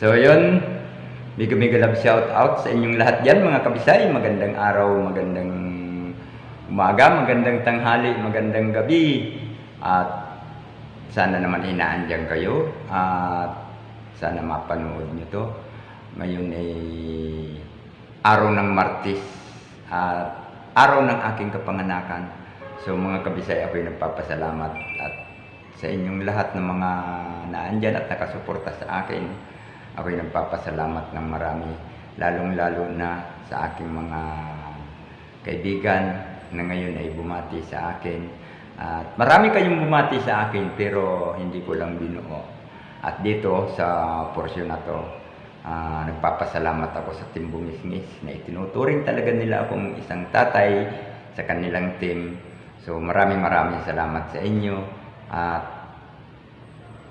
So yun, love shout out sa inyong lahat dyan mga kabisay. Magandang araw, magandang umaga, magandang tanghali, magandang gabi. At sana naman inaandyan kayo. At sana mapanood nyo to. Ngayon ay araw ng Martis. At araw ng aking kapanganakan. So mga kabisay, ako'y nagpapasalamat at sa inyong lahat ng mga naandyan at nakasuporta sa akin. Ako'y nagpapasalamat ng marami, lalong-lalo na sa aking mga kaibigan na ngayon ay bumati sa akin. At marami kayong bumati sa akin pero hindi ko lang binuo. At dito sa porsyon na to, ah, nagpapasalamat ako sa Team Bumisngis na itinuturing talaga nila akong isang tatay sa kanilang team. So maraming maraming salamat sa inyo at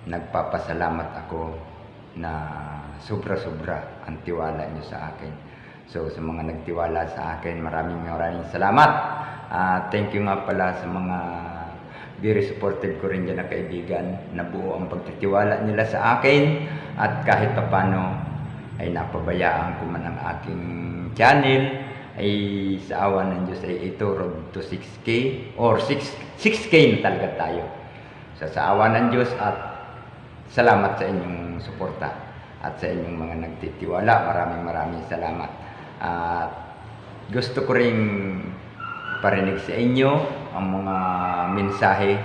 nagpapasalamat ako na sobra-sobra ang tiwala niyo sa akin. So sa mga nagtiwala sa akin, maraming maraming salamat. Ah, thank you nga pala sa mga very supportive ko rin dyan na kaibigan na buo ang pagtitiwala nila sa akin at kahit papano ay napabayaan ko man ang aking channel ay sa awa ng Diyos ay ito road to 6K or 6, 6K na talaga tayo. So sa awa ng Diyos at salamat sa inyong suporta at sa inyong mga nagtitiwala. Maraming maraming salamat. At gusto ko ring parinig sa inyo ang mga mensahe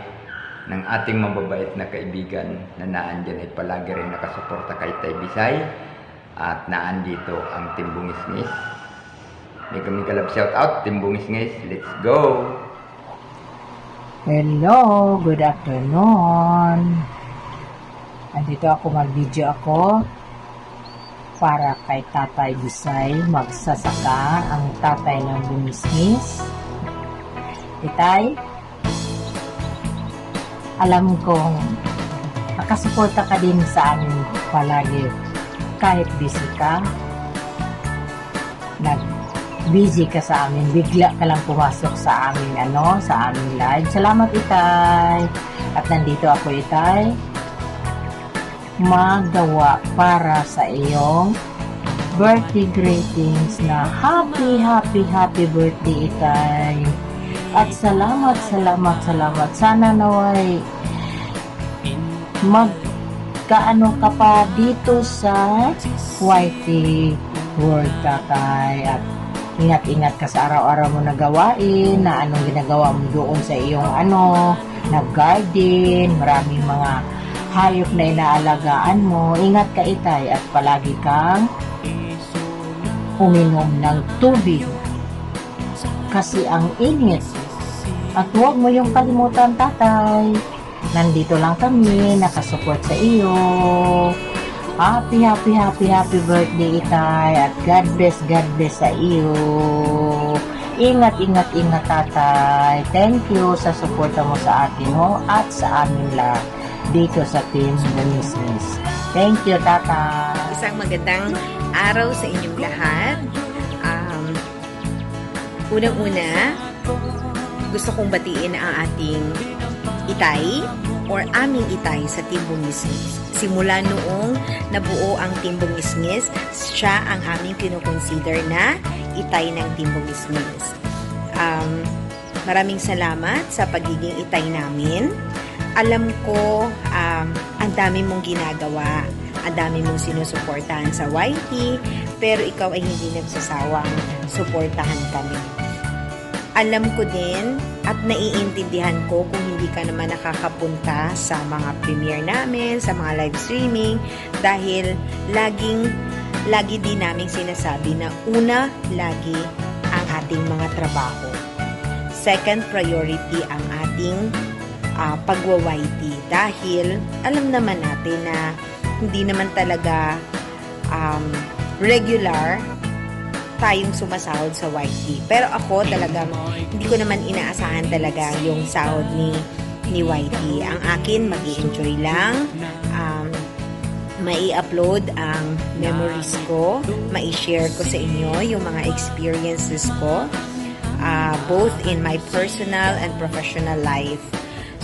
ng ating mababait na kaibigan na naandyan ay palagi rin nakasuporta kay Tay Bisay at naandito ang Team Bungisngis. May kami kalab shout out, Team Bungisngis. Let's go! Hello, good afternoon. Andito ako mag-video ako para kay Tatay Bisay magsasaka ang tatay ng bumisnis. Itay, alam kong nakasuporta ka din sa amin palagi kahit busy ka. Nag busy ka sa amin, bigla ka lang pumasok sa amin, ano, sa aming live. Salamat, Itay. At nandito ako, Itay, magawa para sa iyong birthday greetings na happy, happy, happy birthday, Itay. At salamat, salamat, salamat. Sana naway magkaano ka pa dito sa Whitey World, Tatay. At ingat-ingat ka sa araw-araw mo na gawain, na anong ginagawa mo doon sa iyong ano, nag-garden, maraming mga hayop na inaalagaan mo. Ingat ka itay at palagi kang uminom ng tubig kasi ang init. At huwag mo yung kalimutan, tatay. Nandito lang kami, nakasupport sa iyo. Happy, happy, happy, happy birthday, Itay. At God bless, God bless sa iyo. Ingat, ingat, ingat, Tatay. Thank you sa suporta mo sa akin, ho, at sa amin lahat dito sa Team Bumisnis. Thank you, Tatay. Isang magandang araw sa inyong lahat. Um, Unang-una, gusto kong batiin ang ating itay or aming itay sa Team Bungisngis. Simula noong nabuo ang Team Bungisngis, siya ang aming kinukonsider na itay ng Team Bungisngis. Um, maraming salamat sa pagiging itay namin. Alam ko um, ang dami mong ginagawa, ang dami mong sinusuportahan sa YT, pero ikaw ay hindi nagsasawang suportahan kami. Alam ko din at naiintindihan ko kung hindi ka naman nakakapunta sa mga premiere namin, sa mga live streaming, dahil laging, lagi din namin sinasabi na una, lagi ang ating mga trabaho. Second priority ang ating uh, pagwa-YT dahil alam naman natin na hindi naman talaga um, regular tayong sumasahod sa YT. Pero ako talagang hindi ko naman inaasahan talaga yung sahod ni ni YT. Ang akin, mag enjoy lang. Um, mai-upload ang memories ko, mai-share ko sa inyo yung mga experiences ko, uh, both in my personal and professional life.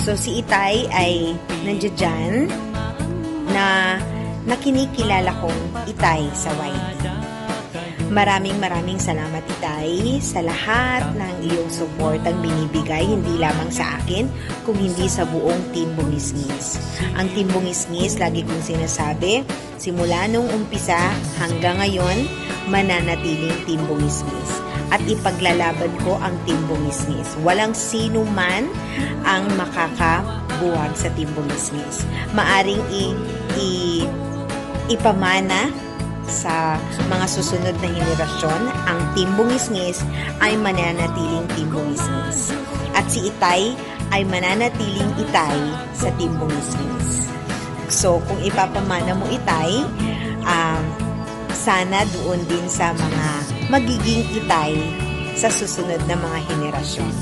So, si Itay ay nandiyan dyan na na kinikilala kong Itay sa YT. Maraming maraming salamat Itay sa lahat ng iyong suportang binibigay hindi lamang sa akin kung hindi sa buong Team Bungisngis. Ang Team Bungisngis, lagi kong sinasabi, simula nung umpisa hanggang ngayon, mananatiling Team Bungisngis. At ipaglalaban ko ang Team Bungisngis. Walang sino man ang makakabuwag sa Team Bungisngis. Maaring i, i ipamana sa mga susunod na henerasyon, ang Team Bungisngis ay mananatiling Team Bungisngis. At si Itay ay mananatiling Itay sa Team Bungisngis. So, kung ipapamana mo Itay, um, sana doon din sa mga magiging Itay sa susunod na mga henerasyon.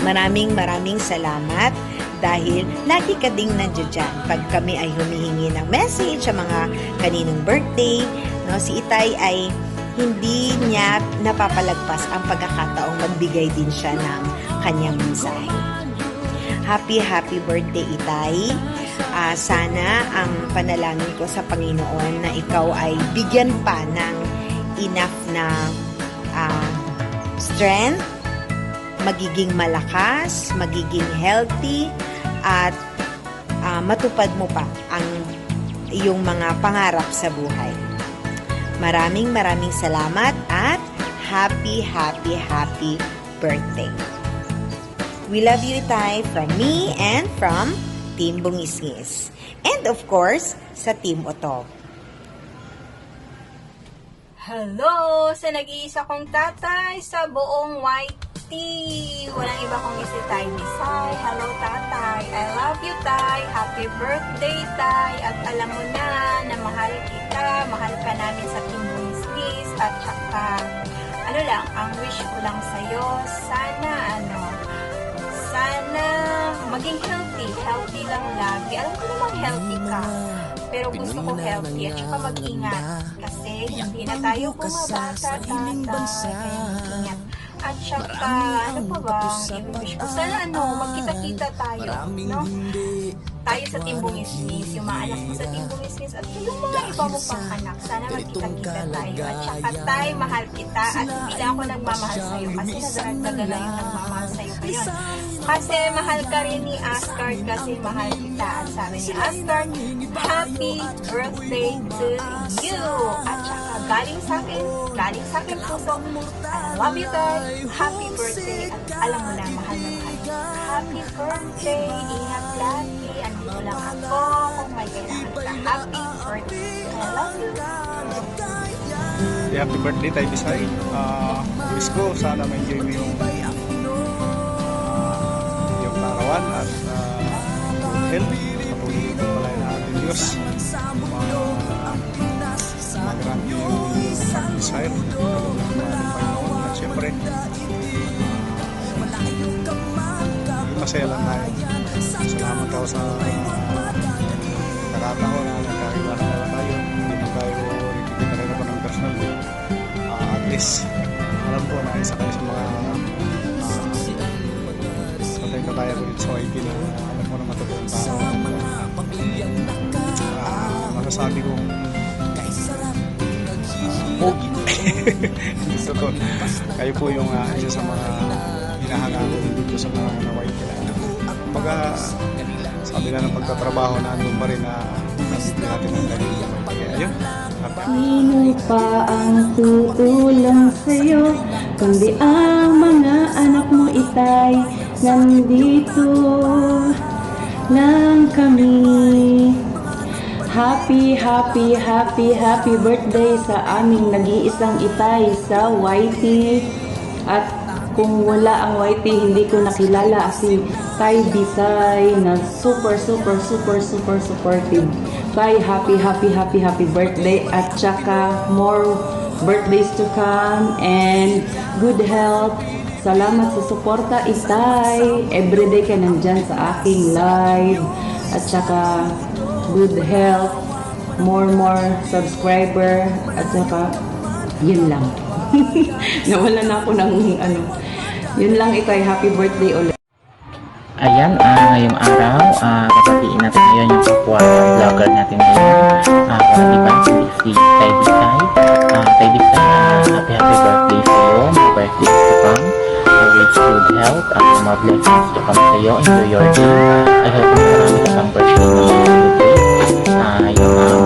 Maraming maraming salamat dahil lagi ka ding nandiyan pag kami ay humihingi ng message sa mga kaninong birthday. No, si Itay ay hindi niya napapalagpas ang pagkakataong magbigay din siya ng kanyang mensahe. Happy, happy birthday, Itay. Ah, sana ang panalangin ko sa Panginoon na ikaw ay bigyan pa ng enough na ah, strength, magiging malakas, magiging healthy, at ah, matupad mo pa ang iyong mga pangarap sa buhay. Maraming maraming salamat at happy, happy, happy birthday. We love you, Itay, from me and from Team Bungisngis. And of course, sa Team Otto. Hello! Sa nag-iisa kong tatay sa buong YT. Walang iba kong si Tay Bisay. Hello, tatay. I love you, tay. Happy birthday, tay. At alam mo na na mahal kita. Mahal ka namin sa Business. At saka, ano lang, ang wish ko lang sa'yo, sana, ano, sana maging healthy. Healthy lang lagi. Alam ko namang healthy ka. Pero gusto ko healthy at saka mag-ingat. Kasi hindi na tayo bumabata, tatay. Kaya mag-ingat. At saka, ano pa ba? I-wish ko. Sana ano, magkita-kita tayo. No? Tayo sa Timbong Isnis, yung mga anak mo sa Timbong Isnis, at yung mga iba mo pang anak. Sana magkita-kita tayo. At saka tayo, mahal kita. At hindi lang ako nagmamahal sa'yo kasi nadaragdagan na yung nagmamahal sa'yo ngayon. Kasi mahal ka rin ni Asgard kasi mahal kita. At sabi ni Asgard, Happy birthday to you! At saka galing sa akin, galing sa akin puso, I love you guys. Happy birthday. At alam mo na, mahal na mahal. Happy birthday. Ingat lang ako kung may kailangan ka. Happy birthday. I love you. Happy birthday tayo Bisay. Ah, wish ko sana ma-enjoy mo yung ah, yung karawan at uh, health. Patuloy ko pala na ating Diyos. Uh, Magrami yung desire. Panginoon. At syempre, masaya lang tayo. Salamat ako sa nakataon na nagkakilala na tayo. Hindi po tayo nakikita rin ako ng personal. Ah, at least, alam ko na isa kayo sa mga uh, patay ka tayo ulit sa YP na alam ko na matutuong tao. Ah, masasabi kong ah, pogi. Gusto ko. Kayo po yung ah, isa sa mga hinahangaan ko dito sa mga na YP sabi na ng pagtatrabaho na andun pa rin na nabibigyan natin ang dahil Kaya yun, Sino pa ang tutulong sa'yo? Kundi ang mga anak mo itay Nandito lang kami. Happy, happy, happy, happy birthday sa aming nag-iisang itay sa YT At kung wala ang YT, hindi ko nakilala si Tay Bisay na super, super, super, super supportive. Tay, happy, happy, happy, happy birthday at saka more birthdays to come and good health. Salamat sa suporta, Itay. Everyday ka nandyan sa aking live. At saka good health, more, more subscriber. At saka, yun lang. Nawala na ako ng ano. Yun lang, Itay. Happy birthday ulit. Ayan, ah, ngayong araw, ah, babatiin natin ngayon yung kapwa vlogger natin ngayon. Ah, uh, iba, si, Tay Bisay. Ah, Tay Bisay, ah, happy happy birthday sa iyo. More birthdays to come. Rich good health. at more blessings to come sa iyo. Enjoy your day. I hope marami ka pang birthday mga. Ah, yung ah,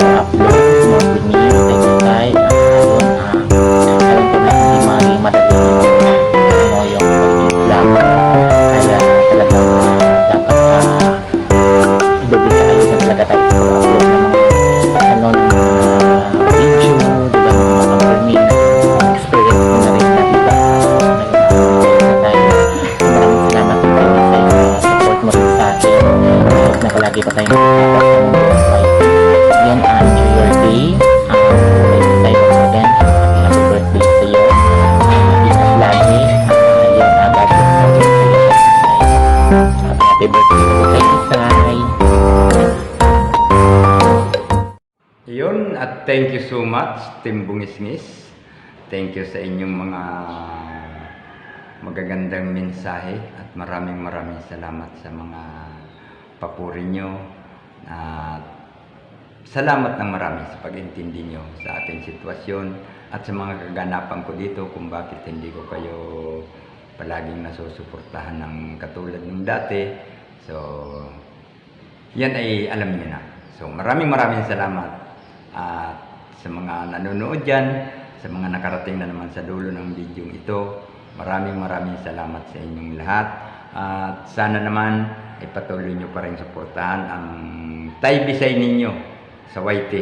At thank you so much, Team Bungisngis. Thank you sa inyong mga magagandang mensahe at maraming maraming salamat sa mga papuri nyo. At salamat ng marami sa pag-intindi nyo sa ating sitwasyon at sa mga kaganapan ko dito kung bakit hindi ko kayo palaging nasusuportahan ng katulad ng dati. So, yan ay alam niyo na. So maraming maraming salamat at sa mga nanonood dyan, sa mga nakarating na naman sa dulo ng video ito, maraming maraming salamat sa inyong lahat. At sana naman ay patuloy nyo pa rin suportahan ang Tay Bisay ninyo sa YT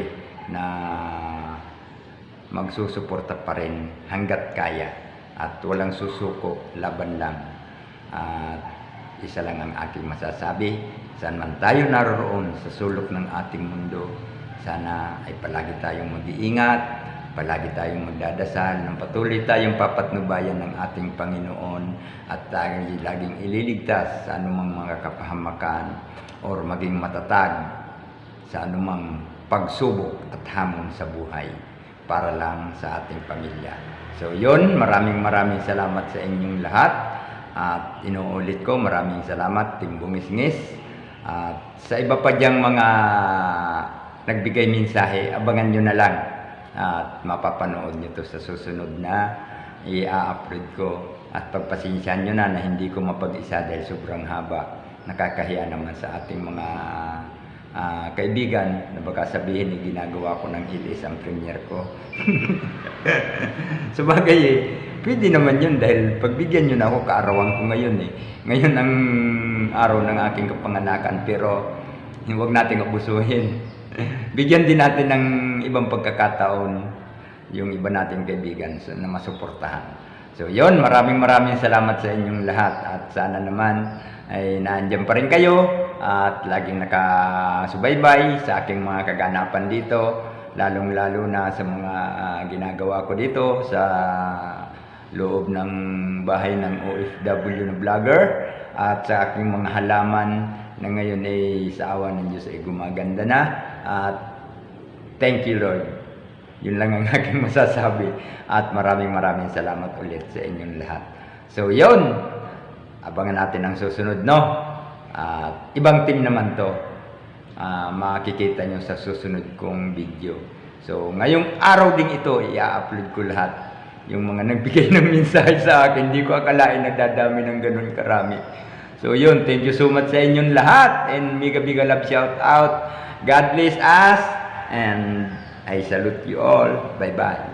na magsusuporta pa rin hanggat kaya at walang susuko, laban lang. At isa lang ang aking masasabi, saan man tayo naroon sa sulok ng ating mundo, sana ay palagi tayong mag-iingat, palagi tayong magdadasal, ng patuloy tayong papatnubayan ng ating Panginoon at tayo laging ililigtas sa anumang mga kapahamakan or maging matatag sa anumang pagsubok at hamon sa buhay para lang sa ating pamilya. So yun, maraming maraming salamat sa inyong lahat. At inuulit ko, maraming salamat, Team. At sa iba pa diyang mga nagbigay mensahe, abangan nyo na lang. At mapapanood nyo to sa susunod na i-upload ko. At pagpasensyahan nyo na na hindi ko mapag-isa dahil sobrang haba. Nakakahiya naman sa ating mga ah, kaibigan na baka sabihin ni ginagawa ko ng ilis ang premiere ko. Sabagay eh, pwede naman yun dahil pagbigyan nyo na ako, kaarawan ko ngayon eh. Ngayon ang araw ng aking kapanganakan pero huwag natin abusuhin. Bigyan din natin ng ibang pagkakataon yung iba nating kaibigan so, na masuportahan. So yon maraming maraming salamat sa inyong lahat at sana naman ay naandyan pa rin kayo at laging nakasubaybay sa aking mga kaganapan dito lalong lalo na sa mga ah, ginagawa ko dito sa loob ng bahay ng OFW na vlogger at sa aking mga halaman na ngayon ay sa awa ng Diyos ay gumaganda na at thank you Lord yun lang ang aking masasabi. At maraming maraming salamat ulit sa inyong lahat. So, yun. Abangan natin ang susunod, no? At ibang team naman to. Ah, makikita nyo sa susunod kong video. So, ngayong araw din ito, i-upload ko lahat. Yung mga nagbigay ng mensahe sa akin, hindi ko akalain na dadami ng ganun karami. So, yun. Thank you so much sa inyong lahat. And mega mega love shout out. God bless us. And I salute you all. Bye-bye.